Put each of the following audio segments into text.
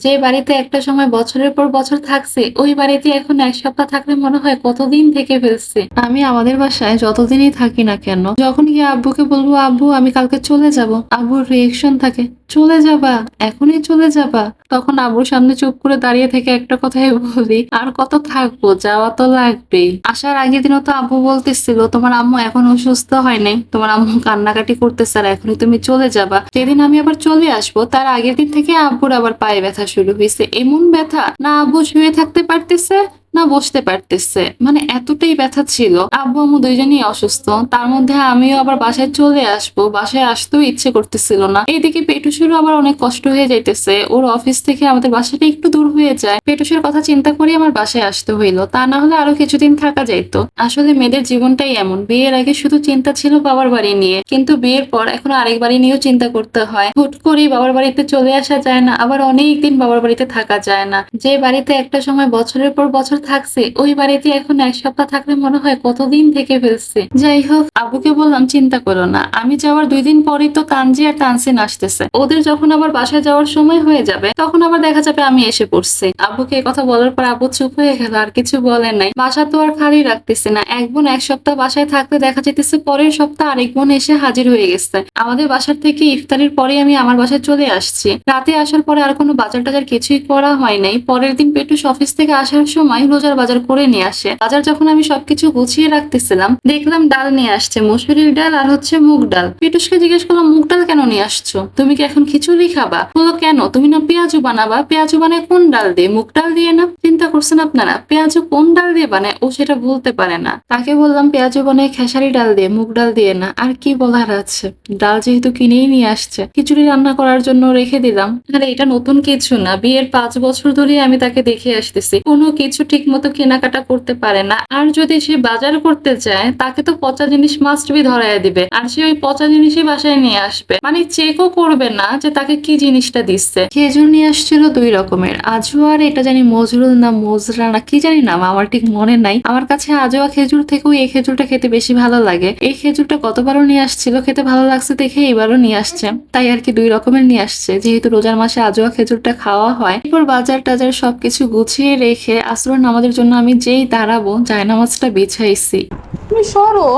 যে বাড়িতে একটা সময় বছরের পর বছর থাকছে, ওই বাড়িতে এখন এক সপ্তাহ থাকলে মনে হয় কতদিন থেকে ফেলছে। আমি আমাদের বাসায় যতদিনই থাকি না কেন যখন গিয়ে আব্বুকে বলব, আব্বু, আমি কালকে চলে যাব। আব্বুর রিয়েকশন থাকে। চলে যাবা, এখনই চলে যাবা। তখন আব্বুর সামনে চুপ করে দাঁড়িয়ে থেকে একটা কথাই বলি, আর কত থাকব, যাওয়া তো লাগবেই। আসার আগের দিনও তো আব্বু বলতেছিল, তোমার আম্মু এখন অসুস্থ হয় নাই, তোমার আম্মু কান্নাকাটি করতেছে আর এখনই তুমি চলে যাবা। যেদিন আমি আবার চলে আসব, তার আগের দিন থেকে আব্বুর আবার পায়ে ব্যথা শুরু হয়েছে। এমন ব্যথা? না আব্বু শুয়ে থাকতে পারতেছে? না বসতে পারতেছে। মানে এতটাই ব্যথা ছিল। আব্বু আম্মু দুইজনই অসুস্থ। তার মধ্যে আমিও আবার বাসায় চলে আসব। বাসায় আসতেও ইচ্ছে করতেছিল না। এইদিকে পেটুসেরও আবার অনেক কষ্ট হয়ে যাইতেছে। ওর অফিস থেকে আমাদের বাসাটা একটু দূর হয়ে যায়। পেটুসের কথা চিন্তা করে আমার বাসায় আসতে হইল। তা না হলে আরও কিছুদিন থাকা যাইতো। আসলে মেয়েদের জীবনটাই এমন। বিয়ের আগে শুধু চিন্তা ছিল বাবার বাড়ি নিয়ে। কিন্তু বিয়ের পর এখন আরেক বাড়ি নিয়েও চিন্তা করতে হয়। হুট করেই বাবার বাড়িতে চলে আসা যায় না। আবার অনেক দিন বাবার বাড়িতে থাকা যায় না। যে বাড়িতে একটা সময় বছরের পর বছর থাকছে। ওই বাড়িতে এখন এক সপ্তাহ থাকলে মনে হয় কতদিন থেকে ফেলছে। যাই হোক, আবুকে বললাম, চিন্তা করো না। আমি যাওয়ার দুই দিন পরই তো তানজি আর তানসিন আসতেছে। ওদের যখন আবার বাসায় যাওয়ার সময় হয়ে যাবে, তখন আবার দেখা যাবে আমি এসে পড়ছি। আবুকে কথা বলার পর আবু চুপ হয়ে গেল, আর কিছু বলে নাই। বাসা তো আর খালি রাখতেছে না। এক বোন এক সপ্তাহ বাসায় থাকতে দেখা যেতেছে পরের সপ্তাহ আরেক বোন এসে হাজির হয়ে গেছে। আমাদের বাসার থেকে ইফতারির পরে আমি আমার বাসায় চলে আসছি। রাতে আসার পরে আর কোনো বাজার টাজার কিছুই করা হয় নাই। পরের দিন পেটুস অফিস থেকে আসার সময় রোজার বাজার করে নিয়ে আসে। বাজার যখন আমি সবকিছু গুছিয়ে রাখতেছিলাম, দেখলাম ডাল নিয়ে আসছে, মসুরির ডাল আর হচ্ছে মুগ ডাল। পেটুসকে জিজ্ঞেস করলাম, মুগ ডাল কেন নিয়ে আসছো? তুমি কি এখন খিচুড়ি খাবা? বলো কেন? তুমি না পেঁয়াজু বানাবা? পেঁয়াজু বানায় কোন ডাল দিয়ে? মুগ ডাল দিয়ে না? চিন্তা করছেন আপনারা, পেঁয়াজু কোন ডাল দিয়ে বানায় ও সেটা বলতে পারে না। তাকে বললাম, পেঁয়াজু বানায় খেসারি ডাল দিয়ে, মুগ ডাল দিয়ে না। আর কি বলার আছে? ডাল যেহেতু কিনেই নিয়ে আসছে, খিচুড়ি রান্না করার জন্য রেখে দিলাম। আরে, এটা নতুন কিছু না। বিয়ের পাঁচ বছর ধরে আমি তাকে দেখে আসতেছি। কোনো কিছু ঠিক মতো কেনাকাটা করতে পারে না। আর যদি সে বাজার করতে চায়, তাকে তো পচা জিনিস মাস্ট বি ধরায় দিবে। আর সে ওই পচা জিনিসই বাসায় নিয়ে আসবে। মানে চেকও করবে না যে তাকে কি জিনিসটা দিচ্ছে। খেজুর নিয়ে আসছিল দুই রকমের। আজওয়ার এটা জানি মজরুল না মজরা না কি জানি নাম, আমার ঠিক মনে নাই। আমার কাছে আজোয়া খেজুর থেকেও এই খেজুরটা খেতে বেশি ভালো লাগে। এই খেজুরটা কতবারও নিয়ে আসছিল, খেতে ভালো লাগছে দেখে এবারও নিয়ে আসছে। তাই আর কি দুই রকমের নিয়ে আসছে। যেহেতু রোজার মাসে আজোয়া খেজুরটা খাওয়া হয়, এরপর বাজার টাজার সবকিছু গুছিয়ে রেখে আসর নামাজের জন্য আমি যেই দাঁড়াবো, জায়নামাজটা বেছাইছি তুমি সরো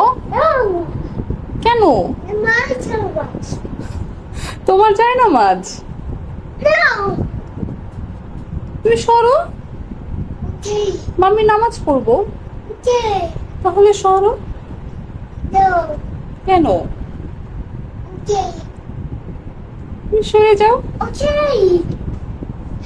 কেন. তোমার যায় না মাছ No. তুমি সরো. মাম্মি, নামাজ পড়ব তাহলে সরো কেন সরে যাও.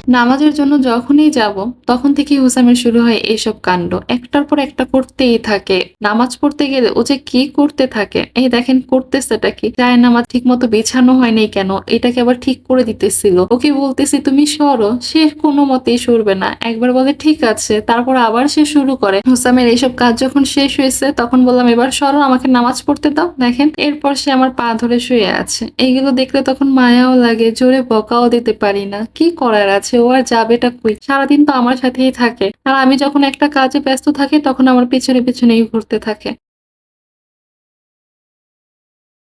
নামাজের জন্য যখনই যাব, তখন থেকেই হুসামের শুরু হয় এইসব কাণ্ড। একটার পর একটা করতেই থাকে। নামাজ পড়তে গেলে ও যে কি করতে থাকে, এই দেখেন করতেছেটা কি? যায় নামাজ ঠিক মতো বিছানো হয়নি কেন? এটাকে আবার ঠিক করে দিতেছিল। ওকে বলতেছি, তুমি সরো, সে কোনো মতেই সরবে না। একবার বলে, ঠিক আছে। তারপর আবার সে শুরু করে। হুসামের এইসব কাজ যখন শেষ হয়েছে, তখন বললাম, এবার সরো, আমাকে নামাজ পড়তে দাও। দেখেন, এরপর সে আমার পা ধরে শুয়ে আছে। এইগুলো দেখলে তখন মায়াও লাগে, জোরে বকাও দিতে পারি না। কি করার আছে? ও আর যাবেটা কই? সারাদিন তো আমার সাথেই থাকে। আর আমি যখন একটা কাজে ব্যস্ত থাকি, তখন আমার পিছনে পিছনেই ঘুরতে থাকে।